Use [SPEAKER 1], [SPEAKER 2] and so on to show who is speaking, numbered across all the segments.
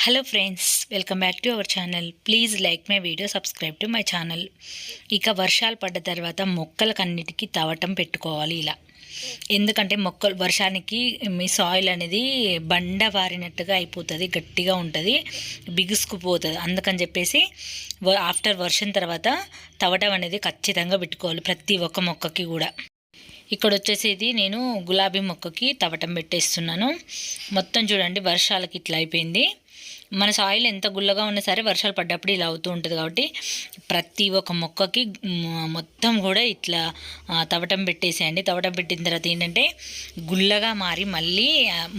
[SPEAKER 1] Hello friends welcome back to our channel please like my video subscribe to my channel ఇక వర్షాలు పడ్డ తర్వాత మొక్కలకన్నిటికీ తవటం పెట్టుకోవాలి ఇలా. ఎందుకంటే మొక్కలు వర్షానికి మీ సాయిల్ అనేది బండ వారినట్టుగా అయిపోతుంది గట్టిగా ఉంటుంది బిగుసుకుపోతుంది. అందుకని చెప్పేసి వ- ఆఫ్టర్ వర్షం తర్వాత తవటం అనేది ఖచ్చితంగా పెట్టుకోవాలి ప్రతి ఒక్క మొక్కకి కూడా. ఇక్కడ వచ్చేసేది నేను గులాబీ మొక్కకి తవటం పెట్టేస్తున్నాను. మొత్తం చూడండి వర్షాలకి ఇట్లా అయిపోయింది. మన సాయిల్ ఎంత గుల్లగా ఉన్నా సరే వర్షాలు పడ్డప్పుడు ఇలా అవుతూ ఉంటుంది కాబట్టి ప్రతి ఒక్క మొక్కకి మొత్తం కూడా ఇట్లా తవటం పెట్టేసేయండి. తవటం పెట్టిన తర్వాత ఏంటంటే గుల్లగా మారి మళ్ళీ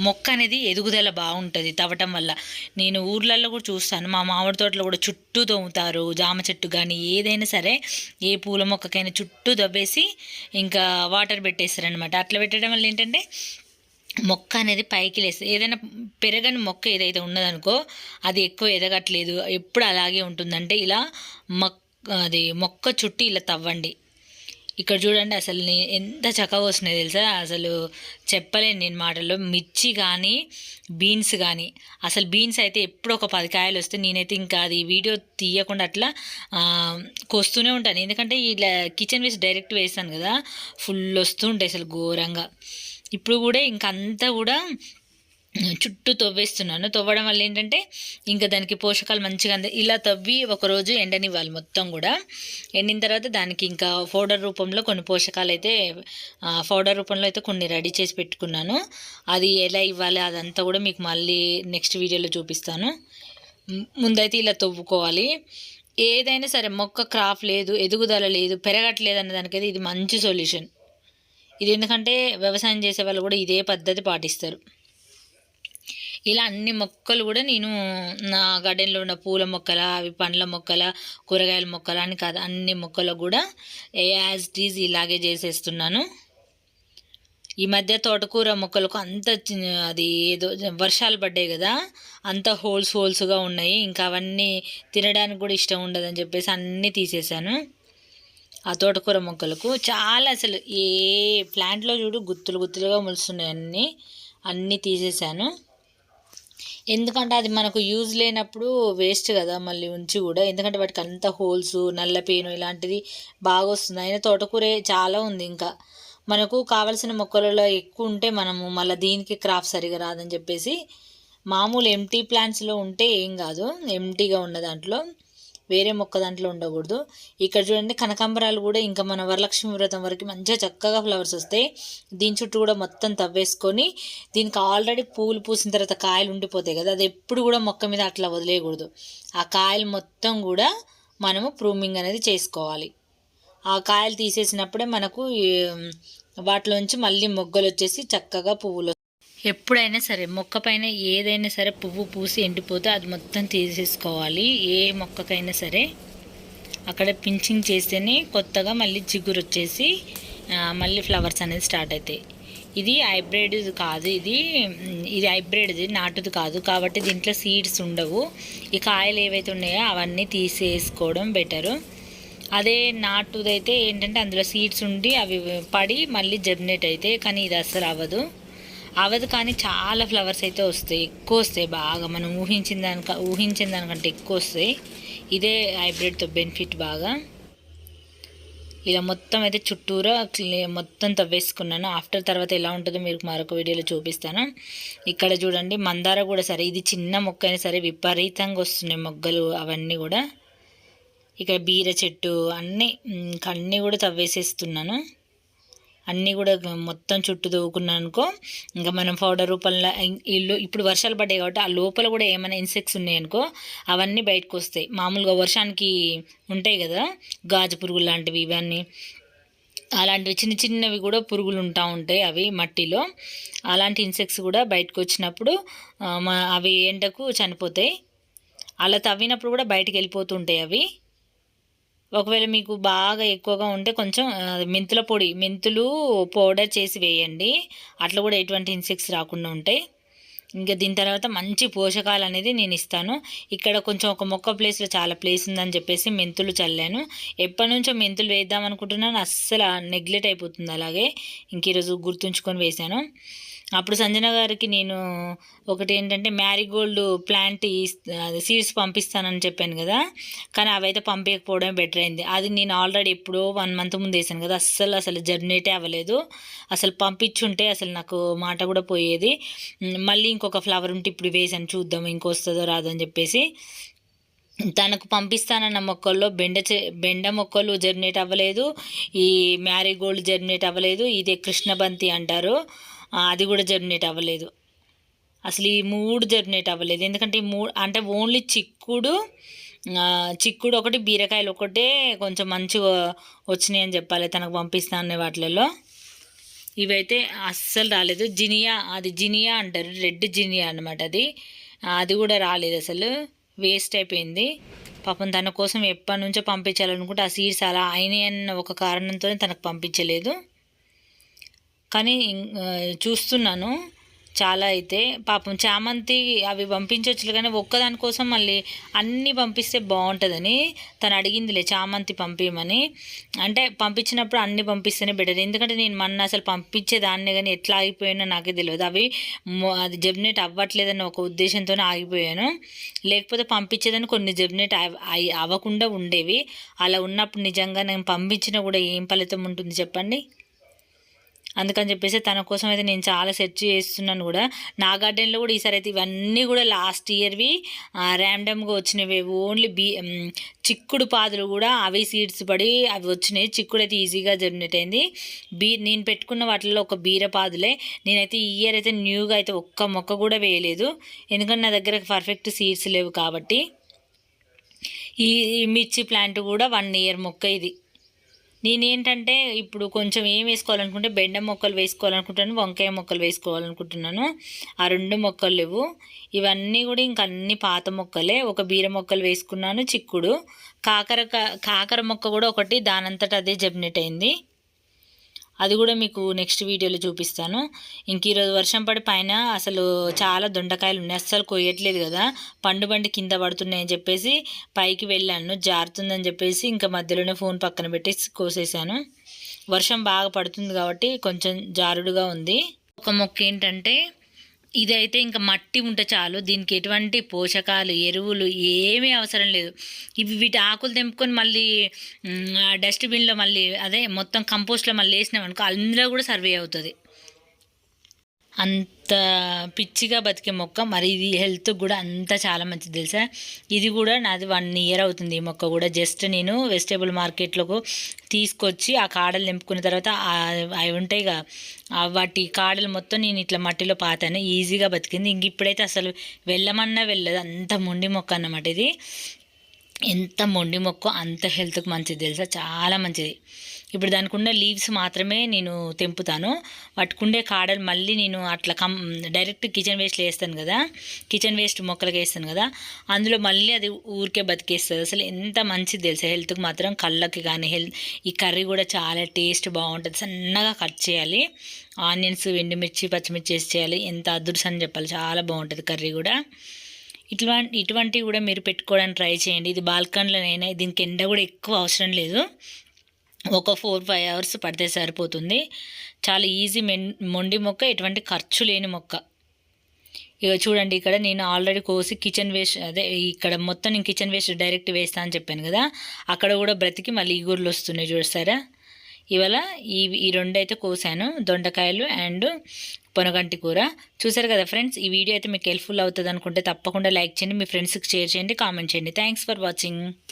[SPEAKER 1] మొక్క అనేది ఎదుగుదల బాగుంటుంది తవటం వల్ల. నేను ఊర్లలో కూడా చూస్తాను. మా మామిడి తోటలో కూడా చుట్టూ తోముతారు. జామ చెట్టు కానీ ఏదైనా సరే ఏ పూల మొక్కకైనా చుట్టూ దవ్వేసి ఇంకా వాటర్ పెట్టేస్తారనమాట అట్లా పెట్టడం వల్ల ఏంటంటే మొక్క అనేది పైకి లేస్తుంది ఏదైనా పెరగని మొక్క ఏదైతే ఉన్నదనుకో అది ఎక్కువ ఎదగట్లేదు. ఎప్పుడు అలాగే ఉంటుందంటే ఇలా మొక్క అది మొక్క చుట్టూ ఇలా తవ్వండి. ఇక్కడ చూడండి అసలు ఎంత చక్కగా వస్తున్నాయి తెలుసా? అసలు చెప్పలేను నేను మాటల్లో. మిర్చి కానీ బీన్స్ కానీ అసలు బీన్స్ అయితే ఎప్పుడు ఒక పది కాయలు వస్తే నేనైతే ఇంకా అది వీడియో తీయకుండా అట్లా కోస్తూనే ఉంటాను. ఎందుకంటే ఇలా కిచెన్ వేసి డైరెక్ట్ వేస్తాను కదా ఫుల్ వస్తూ ఉంటాయి అసలు ఘోరంగా. ఇప్పుడు కూడా ఇంక అంతా కూడా చుట్టూ తవ్వేస్తున్నాను. తవ్వడం వల్ల ఏంటంటే ఇంకా దానికి పోషకాలు మంచిగా అంద ఇలా తవ్వి ఒకరోజు ఎండనివ్వాలి మొత్తం కూడా. ఎండిన తర్వాత దానికి ఇంకా పౌడర్ రూపంలో కొన్ని పోషకాలు అయితే పౌడర్ రూపంలో అయితే కొన్ని రెడీ చేసి పెట్టుకున్నాను. అది ఎలా ఇవ్వాలి అదంతా కూడా మీకు మళ్ళీ నెక్స్ట్ వీడియోలో చూపిస్తాను. ముందైతే ఇలా తవ్వుకోవాలి. ఏదైనా సరే మొక్క క్రాప్ లేదు ఎదుగుదల లేదు పెరగట్లేదు అన్న దానికైతే ఇది మంచి సొల్యూషన్. ఇది ఎందుకంటే వ్యవసాయం చేసే వాళ్ళు కూడా ఇదే పద్ధతి పాటిస్తారు. ఇలా అన్ని మొక్కలు కూడా నేను నా గార్డెన్లో ఉన్న పూల మొక్కల అవి పండ్ల మొక్కల కూరగాయల మొక్కల అని కాదు అన్ని మొక్కలు కూడా యాజ్ టీజ్ ఇలాగే చేసేస్తున్నాను. ఈ మధ్య తోటకూర మొక్కలకు అంత చి- అది ఏదో వర్షాలు పడ్డాయి కదా అంత హోల్స్ హోల్స్గా ఉన్నాయి. ఇంకా అవన్నీ తినడానికి కూడా ఇష్టం ఉండదని చెప్పేసి అన్నీ తీసేశాను. ఆ తోటకూర మొక్కలకు చాలా అసలు ఏ ప్లాంట్లో చూడు గుత్తులు గుత్తులుగా మొలుస్తున్నాయి అన్నీ. అన్నీ తీసేశాను. ఎందుకంటే అది మనకు యూజ్ లేనప్పుడు వేస్ట్ కదా మళ్ళీ ఉంచి కూడా. ఎందుకంటే వాటికి అంత హోల్స్ నల్ల పేను ఇలాంటిది బాగా వస్తుంది. అయినా తోటకూరే చాలా ఉంది ఇంకా. మనకు కావలసిన మొక్కలలో ఎక్కువ ఉంటే మనము మళ్ళీ దీనికి క్రాఫ్ సరిగా రాదని చెప్పేసి మామూలు ఎంటీ ప్లాంట్స్లో ఉంటే ఏం కాదు. ఎంటీగా ఉన్న దాంట్లో వేరే మొక్క దాంట్లో ఉండకూడదు. ఇక్కడ చూడండి కనకాంబరాలు కూడా ఇంకా మన వరలక్ష్మి వ్రతం వరకు మంచిగా చక్కగా ఫ్లవర్స్ వస్తాయి. దీని చుట్టూ కూడా మొత్తం తవ్వేసుకొని దీనికి ఆల్రెడీ పూలు పూసిన తర్వాత కాయలు ఉండిపోతాయి కదా అది ఎప్పుడు కూడా మొక్క మీద అట్లా వదిలేయకూడదు. ఆ కాయలు మొత్తం కూడా మనము ప్రూమింగ్ అనేది చేసుకోవాలి. ఆ కాయలు తీసేసినప్పుడే మనకు వాటిలోంచి మళ్ళీ మొగ్గలు వచ్చేసి చక్కగా పువ్వులు ఎప్పుడైనా సరే మొక్క పైన ఏదైనా సరే పువ్వు పూసి ఎండిపోతే అది మొత్తం తీసేసుకోవాలి. ఏ మొక్కకైనా సరే అక్కడ పించింగ్ చేస్తేనే కొత్తగా మళ్ళీ చిగురు వచ్చేసి మళ్ళీ ఫ్లవర్స్ అనేది స్టార్ట్ అవుతాయి ఇది హైబ్రిడ్ కాదు ఇది ఇది హైబ్రిడ్ది నాటుది కాదు. కాబట్టి దీంట్లో సీడ్స్ ఉండవు. ఈ కాయలు ఏవైతే ఉన్నాయో అవన్నీ తీసేసుకోవడం బెటరు. అదే నాటుదైతే ఏంటంటే అందులో సీడ్స్ ఉండి అవి పడి మళ్ళీ జర్నేట్ అయితే కానీ ఇది అస్సలు అవ్వదు. అవదు కానీ చాలా ఫ్లవర్స్ అయితే వస్తాయి ఎక్కువ వస్తాయి బాగా. మనం ఊహించిన దానిక ఊహించిన దానికంటే ఎక్కువ వస్తాయి. ఇదే హైబ్రిడ్తో బెనిఫిట్ బాగా. ఇలా మొత్తం అయితే చుట్టూరా మొత్తం తవ్వేసుకున్నాను. ఆఫ్టర్ తర్వాత ఎలా ఉంటుందో మీరు మరొక వీడియోలో చూపిస్తాను. ఇక్కడ చూడండి మందార కూడా సరే ఇది చిన్న మొక్క అయినా సరే విపరీతంగా వస్తున్నాయి మొగ్గలు అవన్నీ కూడా. ఇక్కడ బీర చెట్టు అన్నీ ఇంకా అన్నీ కూడా తవ్వేసేస్తున్నాను. అన్నీ కూడా మొత్తం చుట్టూ దూకున్నాను అనుకో ఇంకా మనం పౌడర్ రూపంలో ఇల్లు ఇప్పుడు వర్షాలు పడ్డాయి కాబట్టి ఆ లోపల కూడా ఏమైనా ఇన్సెక్ట్స్ ఉన్నాయనుకో అవన్నీ బయటకు వస్తాయి. మామూలుగా వర్షానికి ఉంటాయి కదా గాజు పురుగులు లాంటివి ఇవన్నీ. అలాంటివి చిన్న చిన్నవి కూడా పురుగులు ఉంటా ఉంటాయి అవి మట్టిలో. అలాంటి ఇన్సెక్ట్స్ కూడా బయటకు వచ్చినప్పుడు మా- అవి ఎండకు చనిపోతాయి. అలా తవ్వినప్పుడు కూడా బయటకు వెళ్ళిపోతుంటాయి అవి. ఒకవేళ మీకు బాగా ఎక్కువగా ఉంటే కొంచెం మెంతుల పొడి మెంతులు పౌడర్ చేసి వేయండి. అట్లా కూడా ఎటువంటి ఇన్సెక్ట్స్ రాకుండా ఉంటాయి. ఇంకా దీని తర్వాత మంచి పోషకాలు అనేది నేను ఇస్తాను. ఇక్కడ కొంచెం ఒక మొక్క ప్లేస్లో చాలా ప్లేస్ ఉందని చెప్పేసి మెంతులు చల్లాను. ఎప్పటి నుంచో మెంతులు వేద్దాం అనుకుంటున్నాను. అస్సలు నెగ్లెక్ట్ అయిపోతుంది అలాగే. ఇంక ఈరోజు గుర్తుంచుకొని వేశాను. అప్పుడు సంజన గారికి నేను ఒకటి ఏంటంటే మ్యారీగోల్డ్ ప్లాంట్ అది సీడ్స్ పంపిస్తానని చెప్పాను కదా. కానీ అవైతే పంపించకపోవడం బెటర్ అయింది. అది నేను ఆల్రెడీ ఎప్పుడో వన్ మంత్ ముందు వేసాను కదా. అస్సలు అసలు జర్నేటే అవ్వలేదు. అసలు పంపించుంటే అసలు నాకు మాట కూడా పోయేది. మళ్ళీ ఇంకొక ఫ్లవర్ ఉంటే ఇప్పుడు వేసాను. చూద్దాం ఇంకొస్తుందో రాదో అని చెప్పేసి. తనకు పంపిస్తానన్న మొక్కల్లో బెండ చె బెండ మొక్కలు జర్నేట్ అవ్వలేదు. ఈ మ్యారీగోల్డ్ జర్నేట్ అవ్వలేదు. ఇదే కృష్ణబంతి అంటారు. అది కూడా జర్మినేట్ అవ్వలేదు. అసలు ఈ మూడు జర్మినేట్ అవ్వలేదు. ఎందుకంటే ఈ మూడు అంటే ఓన్లీ చిక్కుడు చిక్కుడు ఒకటి బీరకాయలు ఒకటే కొంచెం మంచిగా వచ్చినాయి అని చెప్పాలి తనకు పంపిస్తాను వాటిలలో. ఇవైతే అస్సలు రాలేదు. జినియా అది జినియా అంటారు. రెడ్ జినియా అనమాట అది. అది కూడా రాలేదు అసలు. వేస్ట్ అయిపోయింది. పాపం తన కోసం ఎప్పటి నుంచో పంపించాలనుకుంటే ఆ సీడ్స్ అలా అయినాయి అన్న ఒక కారణంతో తనకు పంపించలేదు. కానీ చూస్తున్నాను. చాలా అయితే. పాపం చామంతి అవి పంపించవచ్చు కానీ ఒక్కదాని కోసం మళ్ళీ అన్నీ పంపిస్తే బాగుంటుందని తను అడిగిందిలే చామంతి పంపించమని అంటే పంపించినప్పుడు అన్నీ పంపిస్తేనే బెటర్ ఎందుకంటే నేను మొన్న అసలు పంపించేదాన్ని కానీ ఎట్లా ఆగిపోయానో నాకే తెలియదు. అవి అది జబ్నెట్ అవ్వట్లేదని ఒక ఉద్దేశంతోనే ఆగిపోయాను. లేకపోతే పంపించేదని కొన్ని జబ్నెట్ అవ్వకుండా ఉండేవి. అలా ఉన్నప్పుడు నిజంగా నేను పంపించినా కూడా ఏం ఫలితం ఉంటుంది చెప్పండి? అందుకని చెప్పేసి తన కోసం అయితే నేను చాలా సెర్చ్ చేస్తున్నాను కూడా. నా గార్డెన్లో కూడా ఈసారి అయితే ఇవన్నీ కూడా లాస్ట్ ఇయర్వి ర్యాండమ్గా వచ్చినవి. ఓన్లీ బీ చిక్కుడు పాదులు కూడా అవి సీడ్స్ పడి అవి వచ్చినాయి. చిక్కుడు అయితే ఈజీగా జర్మినేట్ అయింది. బీ నేను పెట్టుకున్న వాటిల్లో ఒక బీర పాదులే. నేనైతే ఈ ఇయర్ అయితే న్యూగా అయితే ఒక్క మొక్క కూడా వేయలేదు. ఎందుకంటే నా దగ్గర పర్ఫెక్ట్ సీడ్స్ లేవు కాబట్టి. ఈ మిర్చి ప్లాంట్ కూడా వన్ ఇయర్ మొక్క ఇది. నేనేంటంటే ఇప్పుడు కొంచెం ఏం వేసుకోవాలనుకుంటే బెండ మొక్కలు వేసుకోవాలనుకుంటున్నాను వంకాయ మొక్కలు వేసుకోవాలనుకుంటున్నాను. ఆ రెండు మొక్కలు లేవు. ఇవన్నీ కూడా ఇంక అన్ని పాత మొక్కలే. ఒక బీర మొక్కలు వేసుకున్నాను చిక్కుడు. కాకర కాకర మొక్క కూడా ఒకటి దానంతట అదే జబ్నెట్ అయింది. అది కూడా మీకు నెక్స్ట్ వీడియోలో చూపిస్తాను. ఇంక ఈరోజు వర్షం పడి పైన అసలు చాలా దొండకాయలు ఉన్నాయి. అస్సలు కొయ్యట్లేదు కదా. పండు బండి కింద పడుతున్నాయని చెప్పేసి పైకి వెళ్ళాను. జారుతుందని చెప్పేసి ఇంకా మధ్యలోనే ఫోన్ పక్కన పెట్టి కోసేసాను. వర్షం బాగా పడుతుంది కాబట్టి కొంచెం జారుడుగా ఉంది. ఒక మొక్క ఏంటంటే ఇదైతే ఇంకా మట్టి ఉంటే చాలు. దీనికి ఎటువంటి పోషకాలు ఎరువులు ఏమీ అవసరం లేదు. ఇవి వీటి ఆకులు తెంపుకొని మళ్ళీ డస్ట్బిన్లో మళ్ళీ అదే మొత్తం కంపోస్ట్లో మళ్ళీ వేసినాం అనుకో అందులో కూడా సర్వే అవుతుంది. అంత పిచ్చిగా బతికే మొక్క మరి ఇది హెల్త్ కూడా అంత చాలా మంచిది తెలుసా? ఇది కూడా నాది వన్ ఇయర్ అవుతుంది ఈ మొక్క కూడా. జస్ట్ నేను వెజిటేబుల్ మార్కెట్లోకి తీసుకొచ్చి ఆ కాడలు నింపుకున్న తర్వాత అవి ఉంటాయిగా వాటి కాడలు మొత్తం నేను ఇట్లా మట్టిలో పాతాను. ఈజీగా బతికింది. ఇంక ఇప్పుడైతే అసలు వెళ్ళమన్నా వెళ్ళదు. అంత మొండి మొక్క అన్నమాట ఇది. ఎంత మొండి మొక్క అంత హెల్త్కి మంచిది తెలుసా? చాలా మంచిది. ఇప్పుడు దానికి ఉన్న లీవ్స్ మాత్రమే నేను తెంపుతాను. వాటికుండే కాడలు మళ్ళీ నేను అట్లా కం డైరెక్ట్ కిచెన్ వేస్ట్లో వేస్తాను కదా. కిచెన్ వేస్ట్ మొక్కలకి వేస్తాను కదా. అందులో మళ్ళీ అది ఊరికే బతికేస్తుంది. అసలు ఎంత మంచిది తెలుసా? హెల్త్కి మాత్రం కళ్ళకి కానీ హెల్త్ ఈ కర్రీ కూడా చాలా టేస్ట్ బాగుంటుంది. సన్నగా కట్ చేయాలి. ఆనియన్స్ ఎండుమిర్చి పచ్చిమిర్చి వేసి చేయాలి. ఎంత అదుర్స్ అని చెప్పాలి. చాలా బాగుంటుంది కర్రీ కూడా. ఇటువంటి ఇటువంటివి కూడా మీరు పెట్టుకోవడానికి ట్రై చేయండి. ఇది బాల్కన్లోనైనా దీనికి ఎండ కూడా ఎక్కువ అవసరం లేదు. ఒక ఫోర్ ఫైవ్ అవర్స్ పడితే సరిపోతుంది. చాలా ఈజీ మెన్ మొండి మొక్క ఎటువంటి ఖర్చు లేని మొక్క. ఇక చూడండి ఇక్కడ నేను ఆల్రెడీ కోసి కిచెన్ వేస్ట్ అదే ఇక్కడ మొత్తం నేను కిచెన్ వేస్ట్ డైరెక్ట్ వేస్తా అని చెప్పాను కదా అక్కడ కూడా బ్రతికి మళ్ళీ ఈగుర్లు వస్తున్నాయి చూస్తారా ఇవాళ ఈ ఈ రెండు అయితే కోసాను దొండకాయలు అండ్ పొనగంటి కూర. చూసారు కదా ఫ్రెండ్స్ ఈ వీడియో అయితే మీకు హెల్ప్ఫుల్ అవుతుంది అనుకుంటే తప్పకుండా లైక్ చేయండి మీ ఫ్రెండ్స్కి షేర్ చేయండి కామెంట్ చేయండి. Thanks for watching.